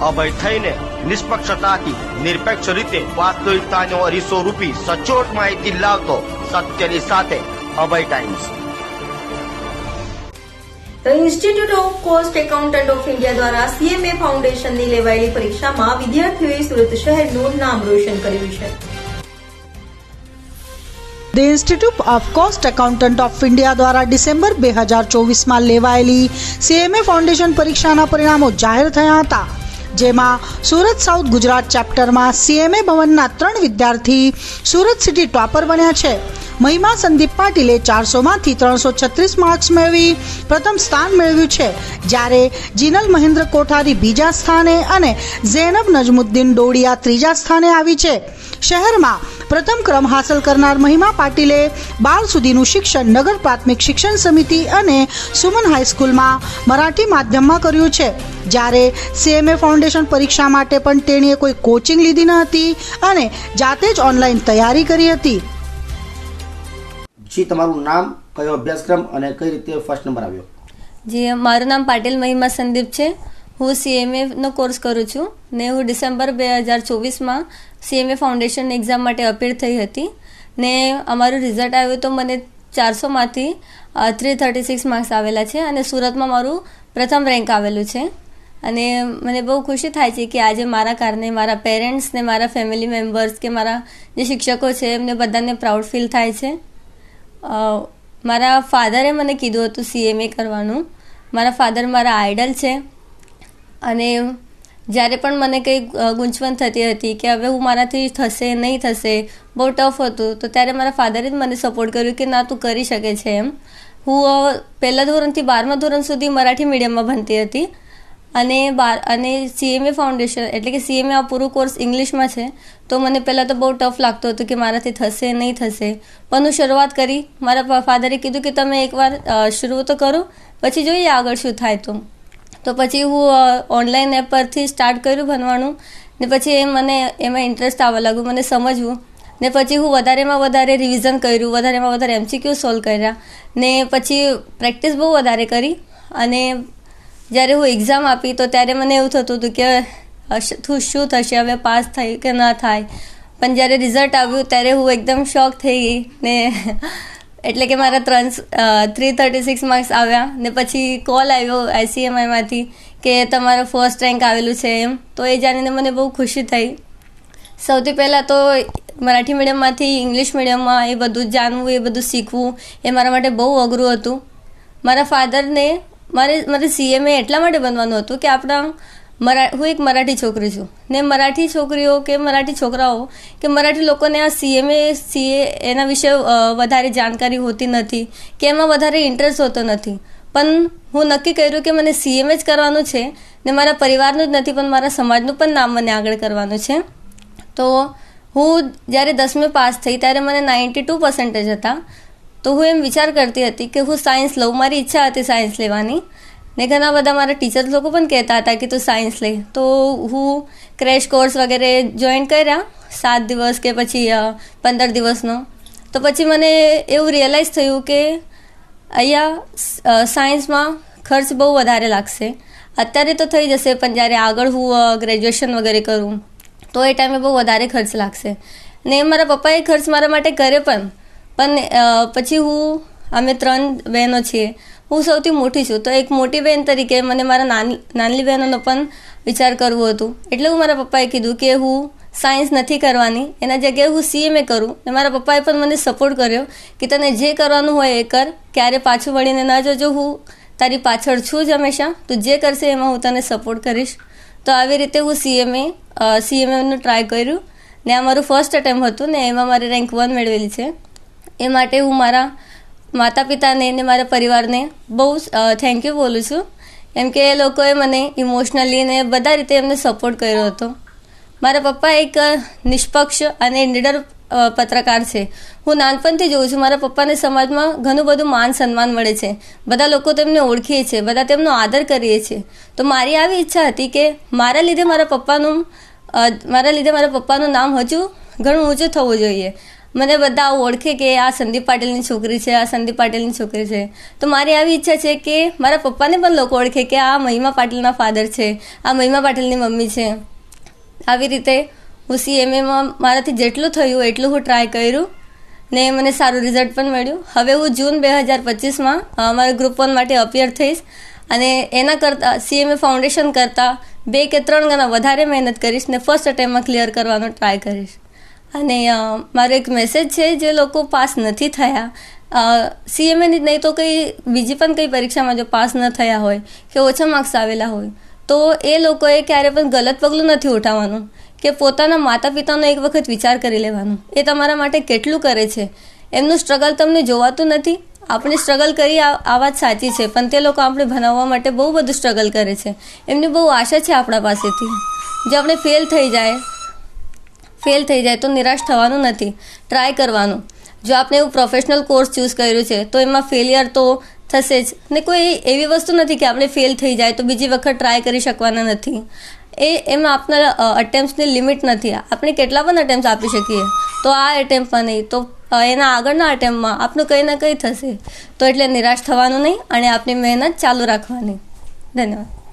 અભય થઈને નિષ્પક્ષતાથી નિરપેક્ષ રીતે વાસ્તવિકતાનો અરીસો રૂપી સચોટ માહિતી લાવતો સત્યની સાથે Abhay times the institute of cost accountant of India દ્વારા સીએમએ ફાઉન્ડેશનની લેવાયેલી પરીક્ષામાં વિદ્યાર્થીઓએ સુરત શહેરનું નામ રોશન કર્યું છે. The institute of cost accountant of India દ્વારા ડિસેમ્બર બે હજાર ચોવીસમાં લેવાયેલી સીએમએ ફાઉન્ડેશન પરીક્ષાના પરિણામો જાહેર થયા હતા. જેમાં સુરત સાઉથ ગુજરાત ચેપ્ટરમાં સીએમએ ભવનના ત્રણ વિદ્યાર્થી સુરત સિટી ટોપર બન્યા છે. મહિમા સંદીપ પાટીલે ચારસોમાંથી ત્રણસો છત્રીસ માર્ક્સ મેળવી પ્રથમ સ્થાન મેળવ્યું છે, જ્યારે જીનલ મહેન્દ્ર કોઠારી બીજા સ્થાને અને ઝેનબ નજમુદ્દીન ડોડિયા ત્રીજા સ્થાને આવી છે. શહેરમાં પ્રથમ ક્રમ હાંસલ કરનાર મહિમા પાટીલે બાળ સુધીનું શિક્ષણ નગર પ્રાથમિક શિક્ષણ સમિતિ અને સુમન હાઈસ્કૂલમાં મરાઠી માધ્યમમાં કર્યું છે. જ્યારે સીએમએ ફાઉન્ડેશન પરીક્ષા માટે પણ તેણીએ કોઈ કોચિંગ લીધી ન હતી અને જાતે જ ઓનલાઈન તૈયારી કરી હતી. જી તમારું નામ કયો અભ્યાસક્રમ અને કઈ રીતે ફર્સ્ટ નંબર આવ્યો? જી મારું નામ પાટીલ મહિમા સંદીપ છે. હું સીએમએનો કોર્સ કરું છું ને હું ડિસેમ્બર બે હજાર ચોવીસમાં સીએમએ ફાઉન્ડેશન એક્ઝામ માટે અપીલ થઈ હતી. ને અમારું રિઝલ્ટ આવ્યું તો મને ચારસોમાંથી થ્રી થર્ટી સિક્સ માર્ક્સ આવેલા છે અને સુરતમાં મારું પ્રથમ રેન્ક આવેલું છે. અને મને બહુ ખુશી થાય છે કે આજે મારા કારણે મારા પેરેન્ટ્સ ને મારા ફેમિલી મેમ્બર્સ કે મારા જે શિક્ષકો છે એમને બધાને પ્રાઉડ ફીલ થાય છે. મારા ફાધરે મને કીધું હતું સીએમએ કરવાનું. મારા ફાધર મારા આઈડલ છે. અને જ્યારે પણ મને કંઈ ગૂંચવણ થતી હતી કે હવે હું મારાથી થશે, નહીં થશે, બહુ ટફ હતું, તો ત્યારે મારા ફાધરે જ મને સપોર્ટ કર્યો કે ના, તું કરી શકે છે એમ. હું પહેલાં ધોરણથી બારમા ધોરણ સુધી મરાઠી મીડિયમમાં ભણતી હતી. અને બાર, અને સીએમએ ફાઉન્ડેશન એટલે કે સીએમએ આ પૂરો કોર્સ ઇંગ્લિશમાં છે, તો મને પહેલાં તો બહુ ટફ લાગતો હતો કે મારાથી થશે, નહીં થશે. પણ હું શરૂઆત કરી. મારા ફાધરે કીધું કે તમે એકવાર શરૂ તો કરો, પછી જોઈએ આગળ શું થાય તો. તો પછી હું ઓનલાઈન એપ પરથી સ્ટાર્ટ કર્યું ભણવાનું. ને પછી એ મને, એમાં ઇન્ટરેસ્ટ આવવા લાગ્યું, મને સમજવું. ને પછી હું વધારેમાં વધારે રિવિઝન કર્યું, વધારેમાં વધારે એમસીક્યુ સોલ્વ કર્યા. ને પછી પ્રેક્ટિસ બહુ વધારે કરી. અને જ્યારે હું એક્ઝામ આપી, તો ત્યારે મને એવું થતું હતું કે તું શું થશે, હવે પાસ થઈ કે ના થાય. પણ જ્યારે રિઝલ્ટ આવ્યું, ત્યારે હું એકદમ શોક થઈ ગઈ. ને એટલે કે મારા ત્રણ થ્રી થર્ટી સિક્સ માર્ક્સ આવ્યા ને પછી કોલ આવ્યો આઈસીએમઆઈમાંથી કે તમારો ફર્સ્ટ રેન્ક આવેલું છે એમ. તો એ જાણીને મને બહુ ખુશી થઈ. સૌથી પહેલાં તો મરાઠી મીડિયમમાંથી ઇંગ્લિશ મીડિયમમાં એ બધું જાણવું, એ બધું શીખવું, એ મારા માટે બહુ અઘરું હતું. મારા ફાધરને મારે મારે સીએમએ એટલા માટે બનવાનું હતું કે આપણા મરા, હું એક મરાઠી છોકરી છું. ને મરાઠી છોકરીઓ કે મરાઠી છોકરાઓ કે મરાઠી લોકોને આ સીએમએ સીએ એના વિશે વધારે જાણકારી હોતી નથી કે એમાં વધારે ઇન્ટરેસ્ટ હોતો નથી. પણ હું નક્કી કર્યું કે મને સીએમએ જ કરવાનું છે ને મારા પરિવારનું જ નથી, પણ મારા સમાજનું પણ નામ મને આગળ કરવાનું છે. તો હું જ્યારે દસમી પાસ થઈ ત્યારે મને નાઇન્ટી ટુ પર્સન્ટેજ હતા. તો હું એમ વિચાર કરતી હતી કે હું સાયન્સ લઉં, મારી ઈચ્છા હતી સાયન્સ લેવાની. ને ઘણા બધા મારા ટીચર્સ લોકો પણ કહેતા હતા કે તું સાયન્સ લે. તો હું ક્રેશ કોર્સ વગેરે જોઈન કર્યા સાત દિવસ કે પછી પંદર દિવસનો. તો પછી મને એવું રિયલાઇઝ થયું કે અહીંયા સાયન્સમાં ખર્ચ બહુ વધારે લાગશે. અત્યારે તો થઈ જશે, પણ જ્યારે આગળ હું ગ્રેજ્યુએશન વગેરે કરું, તો એ ટાઈમે બહુ વધારે ખર્ચ લાગશે. ને મારા પપ્પાએ ખર્ચ મારા માટે કરે પણ. પણ પછી હું, અમે ત્રણ બહેનો છીએ. હું સૌથી મોટી છું. તો એક મોટી બહેન તરીકે મને મારા નાની નાની બહેનોનો પણ વિચાર કરવો હતું. એટલે હું મારા પપ્પાએ કીધું કે હું સાયન્સ નથી કરવાની. એના જગ્યાએ હું સીએમએ કરું. ને મારા પપ્પાએ પણ મને સપોર્ટ કર્યો કે તને જે કરવાનું હોય એ કર. ક્યારે પાછું વળીને ન જજો હું. તારી પાછળ છું જ હંમેશા. તું જે કરશે એમાં હું તને સપોર્ટ કરીશ. તો આવી રીતે હું સીએમએ સીએમએનું ટ્રાય કર્યું. ને આ મારું ફર્સ્ટ અટેમ્પ હતું ને એમાં મારે રેન્ક વન મેળવેલી છે. એ માટે હું મારા માતા પિતાને ને મારા પરિવારને બહુ થેન્ક યુ બોલું છું. કેમ કે એ લોકોએ મને ઇમોશનલી ને બધા રીતે એમને સપોર્ટ કર્યો હતો. મારા પપ્પા એક નિષ્પક્ષ અને નિડર પત્રકાર છે. હું નાનપણથી જોઉં છું, મારા પપ્પાને સમાજમાં ઘણું બધું માન સન્માન મળે છે. બધા લોકો તેમને ઓળખીએ છે, બધા તેમનો આદર કરીએ છીએ તો મારી આવી ઈચ્છા હતી કે મારા લીધે મારા પપ્પાનું મારા લીધે મારા પપ્પાનું નામ હજુ ઘણું ઊંચું થવું જોઈએ. મને બધા ઓળખે કે આ સંદીપ પાટીલની છોકરી છે, આ સંદીપ પાટીલની છોકરી છે. તો મારી આવી ઈચ્છા છે કે મારા પપ્પાને પણ લોકો ઓળખે કે આ મહિમા પાટીલના ફાધર છે, આ મહિમા પાટીલની મમ્મી છે. આવી રીતે હું સીએમએમાં મારાથી જેટલું થયું એટલું હું ટ્રાય કર્યું ને મને સારું રિઝલ્ટ પણ મળ્યું. હવે હું જૂન બે હજાર પચીસમાં અમારા ગ્રુપ વન માટે અપિયર થઈશ અને એના કરતાં સીએમએ ફાઉન્ડેશન કરતાં બે કે ત્રણ ગણા વધારે મહેનત કરીશ ને ફર્સ્ટ અટેમ્પમાં ક્લિયર કરવાનો ટ્રાય કરીશ. અને મારો એક મેસેજ છે જે લોકો પાસ નથી થયા. સીએમએની નહીં તો કંઈ, બીજી પણ કંઈ પરીક્ષામાં જો પાસ ન થયા હોય કે ઓછા માર્ક્સ આવેલા હોય, તો એ લોકોએ ક્યારે પણ ગલત પગલું નથી ઉઠાવવાનું કે પોતાના માતા પિતાનો એક વખત વિચાર કરી લેવાનો. એ તમારા માટે કેટલું કરે છે? એમનું સ્ટ્રગલ તમને જોવાતું નથી? આપણે સ્ટ્રગલ કરી આ વાત સાચી છે, પણ તે લોકો આપણે ભણાવવા માટે બહુ બધું સ્ટ્રગલ કરે છે. એમની બહુ આશા છે આપણા પાસેથી. જો આપણે ફેલ થઈ જાય ફેલ થઈ જાય તો નિરાશ થવાનું નથી. ટ્રાય કરવાનું. જો આપણે એવું પ્રોફેશનલ કોર્સ ચૂઝ કર્યું છે, તો એમાં ફેલિયર તો થશે જ. ને કોઈ એવી વસ્તુ નથી કે આપણે ફેલ થઈ જાય તો બીજી વખત ટ્રાય કરી શકવાના નથી. એ, એમાં આપના અટેમ્પ્સની લિમિટ નથી. આપણે કેટલા પણ અટેમ્પ્સ આપી શકીએ. તો આ એટેમ્પમાં નહીં. તો એના આગળના અટેમ્પમાં આપણું કંઈ ના કંઈ થશે. તો એટલે નિરાશ થવાનું નહીં અને આપની મહેનત ચાલુ રાખવાની. ધન્યવાદ.